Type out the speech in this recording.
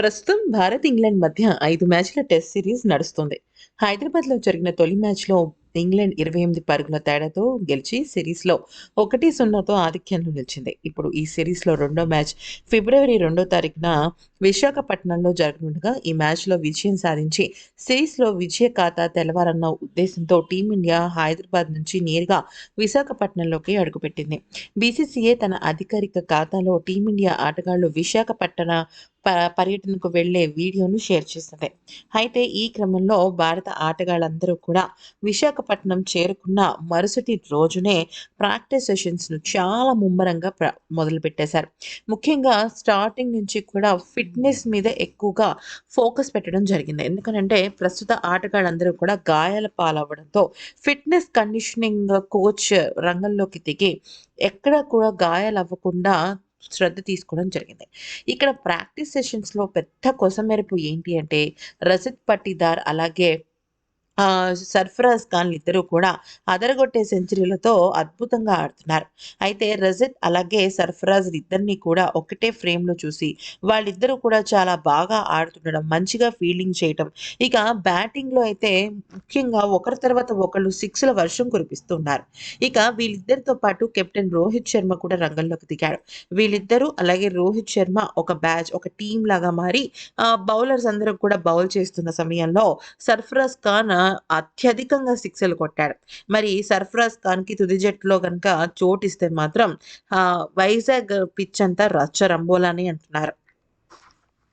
ప్రస్తుతం భారత్ ఇంగ్లాండ్ మధ్య ఐదు మ్యాచ్ల టెస్ట్ సిరీస్ నడుస్తుంది. హైదరాబాద్లో జరిగిన తొలి మ్యాచ్లో ఇంగ్లాండ్ ఇరవై ఎనిమిది పరుగుల తేడాతో గెలిచి సిరీస్లో ఒకటి సున్నాతో ఆధిక్యంలో నిలిచింది. ఇప్పుడు ఈ సిరీస్లో రెండో మ్యాచ్ ఫిబ్రవరి రెండో తారీఖున విశాఖపట్నంలో జరగనుండగా ఈ మ్యాచ్లో విజయం సాధించి సిరీస్లో విజయ ఖాతా తెలవాలన్న ఉద్దేశంతో టీమిండియా హైదరాబాద్ నుంచి నేరుగా విశాఖపట్నంలోకి అడుగుపెట్టింది. బీసీసీఏ తన అధికారిక ఖాతాలో టీమిండియా ఆటగాళ్ళు విశాఖపట్టణ పర్యటనకు వెళ్ళే వీడియోను షేర్ చేసింది. అయితే ఈ క్రమంలో భారత ఆటగాళ్ళందరూ కూడా విశాఖపట్నం చేరుకున్న మరుసటి రోజునే ప్రాక్టీస్ సెషన్స్ను చాలా ముమ్మరంగా ప్ర మొదలుపెట్టేశారు. ముఖ్యంగా స్టార్టింగ్ నుంచి కూడా ఫిట్నెస్ మీద ఎక్కువగా ఫోకస్ పెట్టడం జరిగింది. ఎందుకంటే ప్రస్తుత ఆటగాళ్ళందరూ కూడా గాయాల పాలవ్వడంతో ఫిట్నెస్ కండిషనింగ్ కోచ్ రంగంలోకి దిగి ఎక్కడ కూడా గాయాలు అవ్వకుండా శ్రద్ధ తీసుకోవడం జరిగింది. ఇక్కడ ప్రాక్టీస్ సెషన్స్లో పెద్ద కొసమెరుపు ఏంటి అంటే రజత్ పట్టిదార్ అలాగే సర్ఫరాజ్ ఖాన్ ఇద్దరు కూడా అదరగొట్టే సెంచరీలతో అద్భుతంగా ఆడుతున్నారు. అయితే రజత్ అలాగే సర్ఫరాజ్ ఇద్దరిని కూడా ఒకటే ఫ్రేమ్లో చూసి వాళ్ళిద్దరూ కూడా చాలా బాగా ఆడుతుండడం మంచిగా ఫీల్డింగ్ చేయటం. ఇక బ్యాటింగ్లో అయితే ముఖ్యంగా ఒకరి తర్వాత ఒకళ్ళు సిక్స్ల వర్షం కురిపిస్తున్నారు ఇక వీళ్ళిద్దరితో పాటు కెప్టెన్ రోహిత్ శర్మ కూడా రంగంలోకి దిగాడు. వీళ్ళిద్దరూ అలాగే రోహిత్ శర్మ ఒక బ్యాచ్ ఒక టీం లాగా మారి బౌలర్స్ అందరూ కూడా బౌల్ చేస్తున్న సమయంలో సర్ఫరాజ్ ఖాన్ అత్యధికంగా సిక్స్లు కొట్టాడు. మరి సర్ఫరాజ్ ఖాన్కి తుది జట్టులో కనుక చోటు ఇస్తే మాత్రం ఆ, వైజాగ్ పిచ్ అంతా రచ్చ రంబోలా అని అంటున్నారు.